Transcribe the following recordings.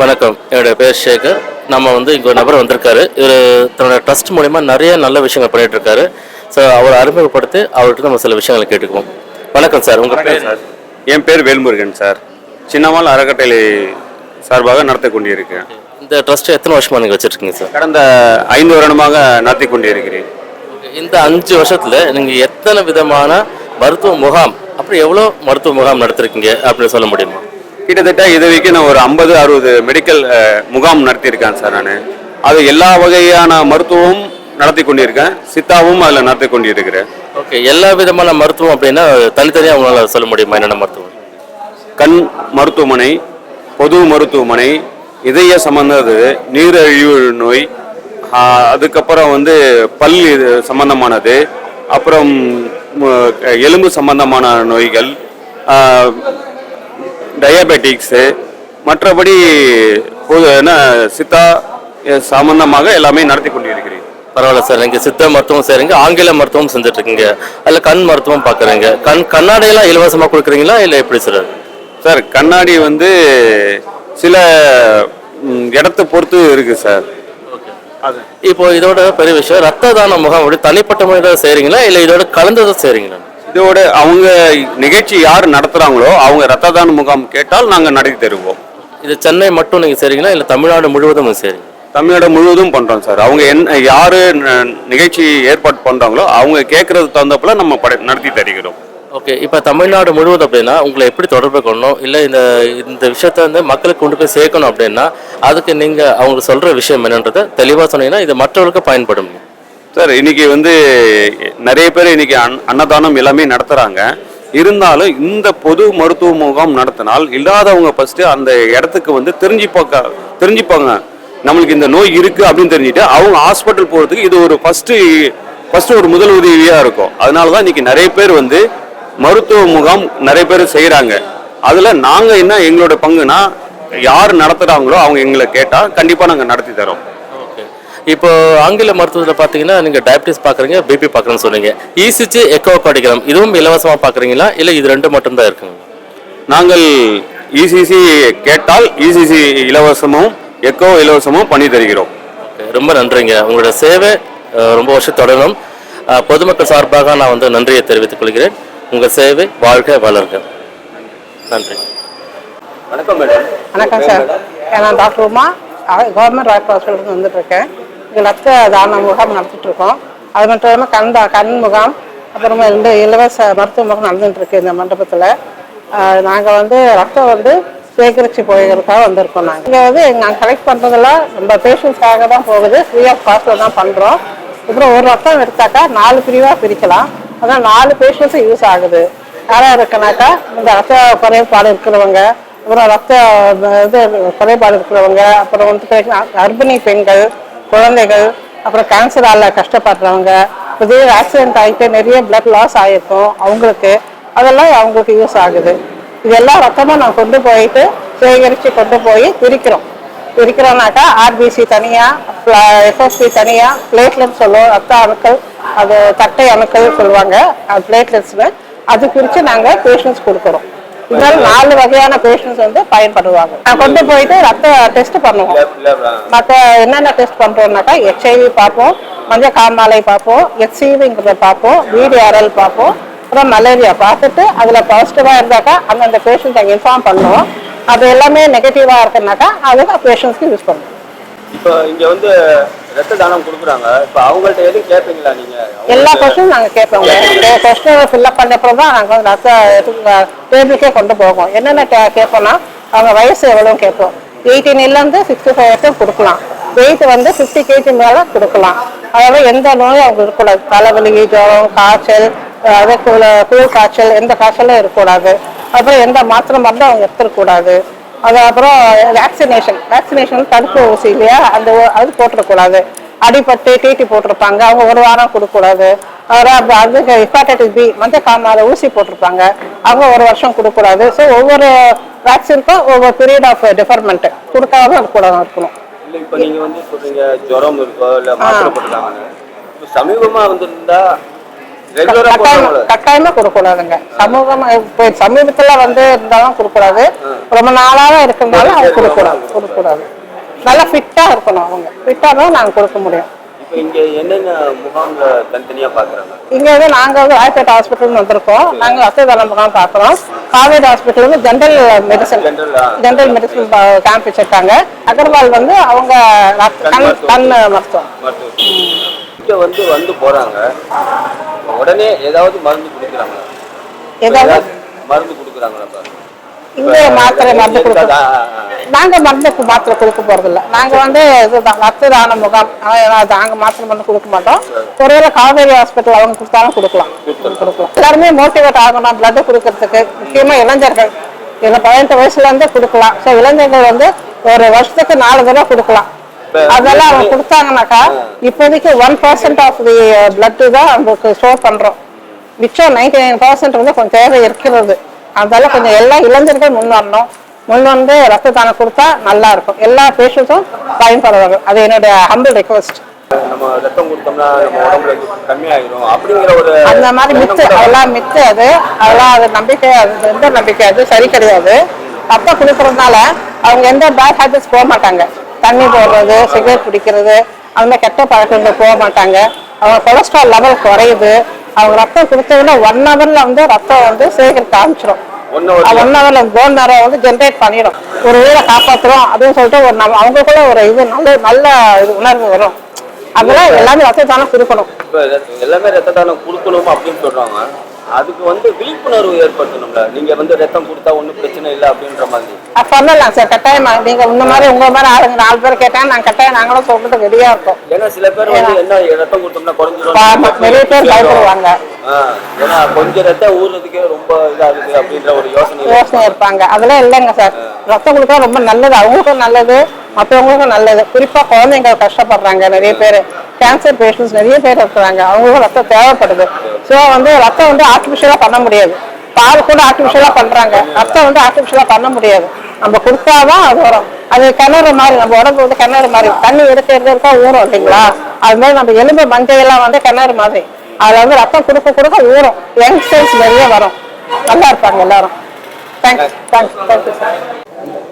வணக்கம். என்னுடைய பேர் சேகர். நம்ம வந்து இங்கே ஒரு நபர் வந்திருக்காரு. இவர் தன்னோட ட்ரஸ்ட் மூலிமா நிறைய நல்ல விஷயங்கள் பண்ணிட்டு இருக்காரு ஸோ அவரை அறிமுகப்படுத்தி அவர்கிட்ட நம்ம சில விஷயங்களை கேட்டுக்குவோம். வணக்கம் சார். உங்கள் பேர்? சார். என் பேர் வேல்முருகன் சார். சின்னமால் அறக்கட்டளை சார்பாக நடத்தி கொண்டிருக்கிறேன். இந்த ட்ரஸ்ட் எத்தனை வருஷமா நீங்கள் வச்சிருக்கீங்க சார்? கடந்த ஐந்து வருடமாக நடத்தி கொண்டிருக்கிறேன். இந்த அஞ்சு வருஷத்துல நீங்கள் எத்தனை விதமான மருத்துவ முகாம் அப்புறம் எவ்வளோ மருத்துவ முகாம் நடத்திருக்கீங்க அப்படின்னு சொல்ல முடியுமா? கிட்டத்தட்ட இது வரைக்கும் நான் ஒரு ஐம்பது அறுபது மெடிக்கல் முகாம் நடத்தியிருக்கேன் சார் நான். அது எல்லா வகையான மருத்துவமும் நடத்தி கொண்டிருக்கேன். சித்தாவும் அதில் நடத்தி கொண்டிருக்கிறேன். ஓகே எல்லா விதமான மருத்துவம் அப்படின்னா தனித்தனியாக உங்களால் சொல்ல முடியுமா? என்னென்ன மருத்துவம்? கண் மருத்துவமனை பொது மருத்துவமனை இதய சம்பந்தது நீரிழிவு நோய் அதுக்கப்புறம் வந்து பல் இது சம்பந்தமானது அப்புறம் எலும்பு சம்பந்தமான நோய்கள் டயபெட்டிக்ஸு மற்றபடி என்ன சித்தா சம்பந்தமாக எல்லாமே நடத்தி கொண்டிருக்கிறேன் பரவாயில்ல சார். நீங்கள் சித்த மருத்துவம் செய்கிறீங்க ஆங்கில மருத்துவம் செஞ்சுட்டு இருக்கீங்க அதில் கண் மருத்துவம் பார்க்குறீங்க கண் கண்ணாடியெல்லாம் இலவசமாக கொடுக்குறீங்களா இல்லை எப்படி சார்? சார் கண்ணாடி வந்து சில இடத்தை பொறுத்து இருக்கு சார். இப்போ இதோட பெரிய விஷயம் ரத்த தான முகாம் அப்படி தனிப்பட்ட முறையில் செய்கிறீங்களா இல்லை இதோட கலந்ததை செய்கிறீங்களா இதோட அவங்க நிகழ்ச்சி யார் நடத்துறாங்களோ அவங்க ரத்த தான முகாம் கேட்டால் நாங்கள் நடத்தி தருவோம். இது சென்னை மட்டும் நீங்கள் செய்கிறீங்களா இல்லை தமிழ்நாடு முழுவதும் செய்கிறீங்க தமிழ்நாடு முழுவதும் பண்றோம் சார். அவங்க என்ன யாரு நிகழ்ச்சி ஏற்பாடு பண்றாங்களோ அவங்க கேட்கறது தகுந்தப்பல நம்ம பட நடத்தி தருகிறோம். ஓகே இப்போ தமிழ்நாடு முழுவதும் அப்படின்னா உங்களை எப்படி தொடர்பு கொள்ளணும்? இல்லை இந்த இந்த விஷயத்த வந்து மக்களுக்கு கொண்டு போய் சேர்க்கணும் அப்படின்னா அதுக்கு நீங்கள் அவங்க சொல்கிற விஷயம் என்னன்றதை தெளிவாக சொன்னீங்கன்னா இது மற்றவர்களுக்கு பயன்படும். சார் இன்னைக்கு வந்து நிறைய பேர் இன்னைக்கு அன் அன்னதானம் எல்லாமே நடத்துகிறாங்க இருந்தாலும் இந்த பொது மருத்துவ முகாம் நடத்தினால் இல்லாதவங்க ஃபஸ்ட்டு அந்த இடத்துக்கு வந்து தெரிஞ்சு பார்க்க தெரிஞ்சுப்பாங்க. நம்மளுக்கு இந்த நோய் இருக்குது அப்படின்னு தெரிஞ்சுட்டு அவங்க ஹாஸ்பிட்டல் போகிறதுக்கு இது ஒரு ஃபஸ்ட்டு ஃபஸ்ட்டு ஒரு முதல் உதவியாக இருக்கும். அதனால தான் இன்னைக்கு நிறைய பேர் வந்து மருத்துவ முகாம் நிறைய பேர் செய்கிறாங்க அதில் நாங்கள் என்ன எங்களோட பங்குனா யார் நடத்துகிறாங்களோ அவங்க எங்களை கேட்டால் கண்டிப்பாக நாங்கள் நடத்தி தரோம். இப்போ ஆங்கில மருத்துவத்தில் பார்த்தீங்கன்னா நீங்கள் டயபிட்டிஸ் பார்க்குறீங்க பிபி பார்க்குறேன்னு சொன்னீங்க. இசிஜி எக்கோ கார்டிகிராம் இதுவும் இலவசமாக பார்க்குறீங்களா இல்லை இது ரெண்டு மட்டும்தான் இருக்குங்க நாங்கள் இசிசி கேட்டால் இசிசி இலவசமும் எக்கோ இலவசமும் பண்ணி தருகிறோம். ரொம்ப நன்றிங்க. உங்களோட சேவை ரொம்ப வருஷம் தொடரும். பொதுமக்கள் சார்பாக நான் வந்து நன்றியை தெரிவித்துக் கொள்கிறேன். உங்கள் சேவை வாழ்க வளர்க. நன்றி. வணக்கம் மேடம். வணக்கம் சார் நான் டாக்டர் உமா. கவர்மெண்ட் ஹாஸ்பிட்டலுக்கு வந்துட்டு இருக்கேன். இங்கே ரத்த தான முகாம் நடத்திட்டுருக்கோம். அது மட்டும் இல்லாமல் கண் கண் முகாம் அப்புறமா ரெண்டு இலவச மருத்துவ முகாம் நடந்துட்டுருக்கு இந்த மண்டபத்தில். நாங்கள் வந்து ரத்தம் வந்து சேகரித்து போகிறதுக்காக வந்திருக்கோம் நாங்கள் இங்கே வந்து நாங்கள் கலெக்ட் பண்ணுறதெல்லாம் நம்ம பேஷண்ட்ஸ்க்காக தான் போகுது. ஃப்ரீ ஆஃப் காஸ்ட்டில் தான் பண்ணுறோம் அப்புறம் ஒரு ரத்தம் எடுத்தாக்கா நாலு பிரிவாக பிரிக்கலாம். அதான் நாலு பேஷண்ட்ஸும் யூஸ் ஆகுது. யாராக இருக்கனாக்கா இந்த ரத்த குறைபாடு இருக்கிறவங்க அப்புறம் ரத்த இது குறைபாடு இருக்கிறவங்க அப்புறம் வந்து கர்ப்பிணி பெண்கள் குழந்தைகள் அப்புறம் கேன்சரால் கஷ்டப்படுறவங்க புதிய ஆக்சிடென்ட் ஆகிட்டு நிறைய பிளட் லாஸ் ஆகிருக்கும் அவங்களுக்கு. அதெல்லாம் அவங்களுக்கு யூஸ் ஆகுது. இதெல்லாம் எல்லா ரத்தமும் நான் கொண்டு போயிட்டு சேகரித்து கொண்டு போய் பிரிக்கிறோம். பிரிக்கிறோம்னாக்கா ஆர்பிசி தனியாக எஃப்எஸ்பி தனியாக பிளேட்லெட் சொல்லுவோம் ரத்த அணுக்கள் அது தட்டை அணுக்கள் சொல்லுவாங்க அது பிளேட்லெட்ஸ்னு அது பிரித்து நாங்கள் பேஷண்ட்ஸ் கொடுக்குறோம். இதனால நாலு வகையான பேஷண்ட்ஸ் வந்து பயன்படுவாங்க. கொண்டு போயிட்டு ரத்த டெஸ்ட் பண்ணுவோம். மற்ற என்னென்ன டெஸ்ட் பண்ணுறோம்னாக்கா ஹெச்ஐவி பார்ப்போம் மஞ்சள் காமாலை பார்ப்போம் ஹெச்சிவிங்கிறத பார்ப்போம் பிடிஆர்எல் பார்ப்போம் அப்புறம் மலேரியா பார்த்துட்டு அதில் பாசிட்டிவாக இருந்தாக்கா அந்தந்த பேஷண்ட் அங்கே இன்ஃபார்ம் பண்ணுவோம். அது எல்லாமே நெகட்டிவாக இருக்குனாக்கா அதுக்கு பேஷண்ட்ஸ்க்கு யூஸ் பண்ணுவோம். இப்போ இங்க வந்து ரத்த தானம் கொடுக்குறாங்க. இப்போ அவங்கள்ட்ட எதுவும் கேட்பீங்களா நீங்க? எல்லா கொஸ்டினும் நாங்கள் கேட்போங்க கொஸ்டினை ஃபில்அப் பண்ண அப்புறம் தான் நாங்கள் வந்து ரத்த டேபிளுக்கே கொண்டு போவோம். என்னென்ன கே கேட்போம்னா அவங்க வயசு எவ்வளோ கேட்போம் எயிட்டீன்லேருந்து சிக்ஸ்டி ஃபைவ் வரைக்கும் கொடுக்கலாம். வெயிட் வந்து ஃபிஃப்டி கேஜி மேலே கொடுக்கலாம். அதாவது எந்த நோயும் அவங்க இருக்கக்கூடாது. தலைவலி ஜுரம் காய்ச்சல் அதே குள குளிர் காய்ச்சல் எந்த காய்ச்சலும் இருக்கக்கூடாது. அப்புறம் எந்த மாத்திரை மருந்தும் அவங்க எடுத்துடக்கூடாது. அது அப்புறம் வேக்சினேஷன் வேக்சினேஷன் தடுப்பு ஊசி இல்லையா? அந்த அது போட்டுறக்கூடாது அடிபட்டு டிடி போட்டிருப்பாங்க. அவங்க ஒரு வாரம் கொடுக்கக்கூடாது. அப்புறம் அது ஹெப்பாடைட்டிஸ் பி மஞ்சள் காமால ஊசி போட்டிருப்பாங்க. அவங்க ஒரு வருஷம் கொடுக்கக்கூடாது. ஸோ ஒவ்வொரு வேக்சினுக்கும் ஒவ்வொரு பீரியட் ஆஃப் டிஃபர்மெண்ட் கொடுக்காம இருக்கக்கூடாது இருக்கணும். இல்லை இப்போ நீங்க வந்து சொல்றீங்க ஜுரம் இருக்கோ இல்லை மாத்திரை போட்டுருக்காங்க. இப்போ சமீபமா வந்திருந்தா கட்டாயமா கொடுக்கக்கூடாதுங்க. சமூகம் இப்போ சமீபத்துல வந்து இருந்தாலும் கொடுக்கக்கூடாது. ரொம்ப நாளாவே இருக்கிறதாலும் அவங்க கொடுக்கக்கூடாது. கொடுக்கக்கூடாது. நல்லா ஃபிட்டா இருக்கணும் அவங்க. ஃபிட்டா தான் நாங்க கொடுக்க முடியும். இங்க வந்து நாங்க வந்து ராயப்பேட்டை ஹாஸ்பிட்டல் வந்திருக்கோம். நாங்க தான முகாம் பாக்குறோம். காவேரி ஹாஸ்பிட்டல் வந்து general medicine? General medicine camp வச்சிருக்காங்க. அகர்வால் வந்து அவங்க கண் கண் மருத்துவம். மருத்துவ இங்க வந்து வந்து போறாங்க. உடனே ஏதாவது மருந்து கொடுக்குறாங்க ஏதாவது? மருந்து கொடுக்குறாங்களா மாத்திரை மருந்து இருக்கா? கொடுக்கணும் ஆ, ஆ, ஆ. நாங்க மருந்து மாத்திரை கொடுக்க போறது இல்ல நாங்க வந்து இதுதான் ரத்த தான முகாம். ஆனா, அது நாங்க மாத்திரை மருந்து கொடுக்க மாட்டோம். ஒருவேளை காவேரி ஹாஸ்பிட்டல் அவங்க கொடுத்தாலும் கொடுக்கலாம். கொடுக்கலாம். எல்லாருமே மோட்டிவேட் ஆகணும் பிளட் கொடுக்கறதுக்கு. முக்கியமா இளைஞர்கள். இதுல பதினெட்டு வயசுல இருந்தே கொடுக்கலாம். ஸோ இளைஞர்கள் வந்து ஒரு வருஷத்துக்கு நாலு தடவை கொடுக்கலாம். அதெல்லாம் அவங்க கொடுத்தாங்கனாக்கா இப்போதைக்கு one percent of the blood தான் அவங்களுக்கு ஸ்டோர் பண்றோம். மிச்சம் நைன்டி நைன் பர்சன்ட் வந்து கொஞ்சம் தேவை இருக்கிறது. அதனால கொஞ்சம் எல்லா இளைஞர்கள் முன் வரணும். முன் வந்து ரத்த தானம் கொடுத்தா நல்லா இருக்கும். எல்லா பேஷண்ட்ஸும் பயன்படுவாங்க. அது என்னுடைய ஹம்பிள் ரெக்வஸ்ட் அந்த மாதிரி மித்து அதெல்லாம் மித்து அது. அதெல்லாம் அது நம்பிக்கை அது எந்த நம்பிக்கை? அது சரி கிடையாது. ரத்தம் கொடுக்கறதுனால அவங்க எந்த பேட் ஹேபிட்ஸ் போக மாட்டாங்க. தண்ணி போடுறது சிகரெட் பிடிக்கிறது அந்த கெட்ட பழக்கங்கள் போக மாட்டாங்க. அவங்க கொலஸ்ட்ரால் லெவல் குறையுது. அவங்க ரத்தம் கொடுத்ததுல ஒன் ஹவர்ல வந்து ரத்தம் வந்து சேகரிக்க ஆரம்பிச்சிடும் ஒன் ஹவர்ல போன் நேரோ வந்து ஜென்ரேட் பண்ணிடும் ஒரு உயிரை காப்பாத்துறோம் அப்படின்னு சொல்லிட்டு ஒரு நம்ம அவங்களுக்குள்ள ஒரு இது நல்ல நல்ல இது உணர்வு வரும். அதெல்லாம் எல்லாமே ரத்த தானம் கொடுக்கணும் எல்லாமே ரத்த தானம் கொடுக்கணும் அப்படின்னு சொல்றாங்க. அதுக்கு வந்து விழிப்புணர்வு ஏற்படுத்தணும்ல. நீங்க வந்து ரத்தம் கொடுத்தா ஒண்ணும் பிரச்சனை இல்லை அப்படின்ற மாதிரி. பண்ணலாம் சார் கட்டாயமா. நீங்க இந்த மாதிரி உங்க மாதிரி ஆளுங்க நாலு பேர் கேட்டாங்க நாங்க கட்டாயம் நாங்களும் சொல்றதுக்கு ரெடியா இருக்கோம் ஏன்னா சில பேர் வந்து என்ன ரத்தம் கொடுத்தோம்னா ஆமா, நிறைய பேர் பயப்படுவாங்க. ஏன்னா கொஞ்சம் ரத்தம் ஊறுறதுக்கே ரொம்ப இதாகுது அப்படின்ற ஒரு யோசனை யோசனை இருப்பாங்க. அதெல்லாம் இல்லைங்க சார். ரத்தம் கொடுத்தா ரொம்ப நல்லது அவங்களுக்கும் நல்லது மற்றவங்களுக்கும் நல்லது. குறிப்பா குழந்தைங்க கஷ்டப்படுறாங்க நிறைய பேர். கேன்சர் பேஷண்ட்ஸ் நிறைய பேர் இருக்கிறாங்க. அவங்களுக்கும் ரத்தம் தேவைப்படுது. ஸோ வந்து ரத்தம் வந்து ஆர்டிஃபிஷியலா பண்ண முடியாது. பால் கூட ஆர்டிஃபிஷியலா பண்றாங்க. ரத்தம் வந்து ஆர்டிஃபிஷியலா பண்ண முடியாது. நம்ம கொடுத்தாதான் அது வரும். அது கிணறு மாதிரி நம்ம உடம்பு வந்து கிணறு மாதிரி தண்ணி எடுக்க எடுக்க எடுக்க ஊறும் இல்லைங்களா? அது மாதிரி நம்ம எலும்பு மஞ்சையெல்லாம் வந்து கிணறு மாதிரி. அதுல வந்து ரத்தம் கொடுக்க கொடுக்க ஊறும். யங்ஸ்டர்ஸ் நிறைய வரும். நல்லா இருப்பாங்க எல்லாரும். Thanks thanks thank you sir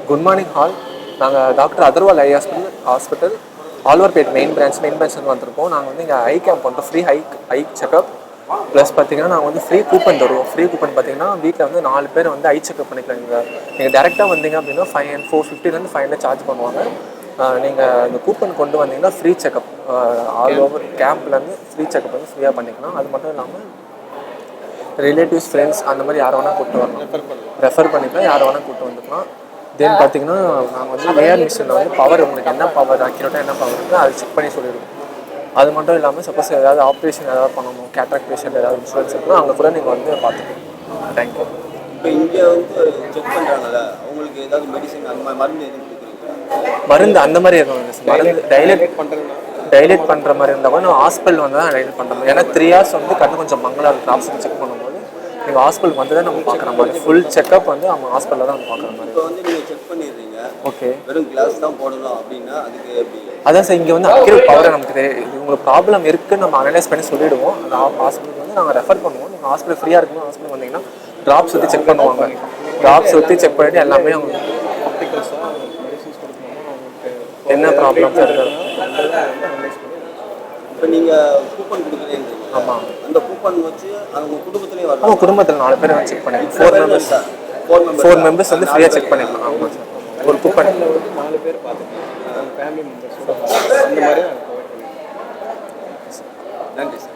good morning all நாங்கள் doctor Agarwal eye hospital hospital Alwarpet main branch main branch வந்திருக்கோம். நாங்கள் வந்து இங்கே ஐ கேம்ப் பண்ணுறோம் free high eye checkup plus பார்த்தீங்கன்னா நாங்கள் வந்து ஃப்ரீ கூப்பன் தருவோம். ஃப்ரீ கூப்பன் பார்த்தீங்கன்னா வீட்டில் வந்து நாலு பேர் வந்து ஐ செக்அப் பண்ணிக்கலாம். நீங்கள் நீங்கள் டேரெக்டாக வந்தீங்க அப்படின்னா ஃபைவ் அண்ட் ஃபோர் ஃபிஃப்டிலேருந்து ஃபைவ் ஹண்ட்ரட் சார்ஜ் பண்ணுவாங்க. நீங்கள் இந்த கூப்பன் கொண்டு வந்தீங்கன்னா ஃப்ரீ செக்அப் ஆல் ஓவர் கேம்ப்லேருந்து ஃப்ரீ செக்அப் வந்து ஃப்ரீயாக பண்ணிக்கலாம். அது மட்டும் இல்லாமல் ரிலேட்டிவ்ஸ் ஃப்ரெண்ட்ஸ் அந்த மாதிரி யாரை வேணால் கூப்பிட்டு வரலாம். ரெஃபர் பண்ணிக்கலாம். யாரை வேணால் கூப்பிட்டு வந்துக்கலாம். தென் பார்த்தீங்கன்னா நாங்கள் வந்து ஏஆர் மிஷினில் வந்து பவர் உங்களுக்கு என்ன பவர் அக்யூரேட்டாக என்ன பவர் இருக்கோ அதை செக் பண்ணி சொல்லிடுவோம். அது மட்டும் இல்லாமல் சப்போஸ் ஏதாவது ஆப்ரேஷன் ஏதாவது பண்ணணும் கேட்ராக் பேஷண்ட் ஏதாவது இன்சூரன்ஸ் இருக்குன்னா அங்கே கூட நீங்கள் வந்து பார்த்துக்கலாம். தேங்க்யூ இப்போ இங்க வந்து செக் பண்றாங்கல்ல அவங்களுக்கு ஏதாவது மெடிசன் அந்த மாதிரி மருந்து எதுவும் மருந்து அந்த மாதிரி சார் மருந்து டைலேட் டைலேட் பண்ணுற மாதிரி இருந்தால் கூட நம்ம ஹாஸ்பிட்டல் வந்து தான் டைலேட் பண்ணுற மாதிரி. ஏன்னா த்ரீ ஹவர்ஸ் வந்து கண்ணு கொஞ்சம் மங்களாக இருக்கும் ஆப்ஷன் செக் பண்ணும்போது நீங்கள் ஹாஸ்பிட்டலுக்கு வந்து தான் நம்ம பார்க்குற மாதிரி. ஃபுல் செக்அப் வந்து அவங்க ஹாஸ்பிட்டலில் தான் நம்ம பார்க்குற மாதிரி. இப்போ வந்து நீங்க செக் பண்ணிடுறீங்க. ஓகே வெறும் கிளாஸ் தான் போடணும் அப்படின்னா அதுக்கு எப்படி? அதான் சார் இங்கே வந்து அக்யூரேட் பவர் நமக்கு தெரியும் இது உங்களுக்கு ப்ராப்ளம் இருக்குன்னு நம்ம அனலைஸ் பண்ணி சொல்லிடுவோம். அந்த ஹாஸ்பிட்டலுக்கு வந்து நாங்கள் ரெஃபர் பண்ணுவோம். நீங்கள் ஹாஸ்பிட்டல் ஃப்ரீயாக இருக்கும்போது ஹாஸ்பிட்டல் வந்தீங்கன்னா ட்ராப்ஸ் ஊற்றி செக் பண்ணுவாங்க. ட்ராப்ஸ் ஊற்றி செக் பண்ணிட்டு எல்லாமே அவங்க என்ன ப்ராப்ளம் சார் இப்போ நீங்க கூப்பன் கொடுக்குறீங்க. ஆமாம் அந்த கூப்பன் வச்சு அவங்க குடும்பத்திலேயே வரணும் அவங்க குடும்பத்தில் நாலு பேர் வந்து செக் பண்ணிக்கலாம். Four members four member four members வந்து ஃப்ரீயாக செக் பண்ணிக்கலாம். ஆமாம் சார் ஒரு கூப்பன் நன்றி சார் நன்றி